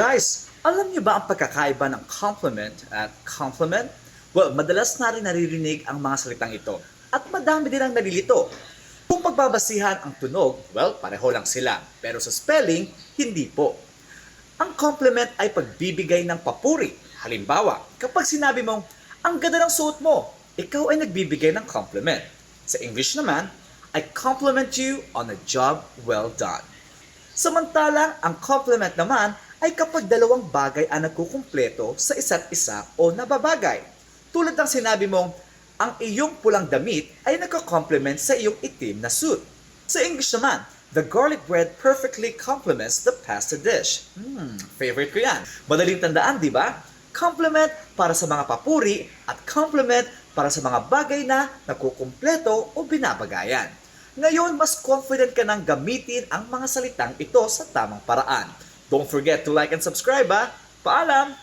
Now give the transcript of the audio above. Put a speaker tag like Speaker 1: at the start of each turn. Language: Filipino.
Speaker 1: Guys, alam niyo ba ang pagkakaiba ng compliment at compliment? Well, madalas na rin naririnig ang mga salitang ito at madami din ang nalilito. Kung pagbabasihan ang tunog, well, pareho lang sila. Pero sa spelling, hindi po. Ang compliment ay pagbibigay ng papuri. Halimbawa, kapag sinabi mong, ang ganda ng suot mo, ikaw ay nagbibigay ng compliment. Sa English naman, I compliment you on a job well done. Samantalang ang compliment naman ay kapag dalawang bagay ang nagkukumpleto sa isa't isa o nababagay. Tulad ng sinabi mong, ang iyong pulang damit ay nagko-complement sa iyong itim na suit. Sa English naman, the garlic bread perfectly complements the pasta dish. Hmm, favorite ko yan. Madaling tandaan, di ba? Compliment para sa mga papuri at compliment para sa mga bagay na nagkukumpleto o binabagayan. Ngayon, mas confident ka nang gamitin ang mga salitang ito sa tamang paraan. Don't forget to like and subscribe ha. Paalam!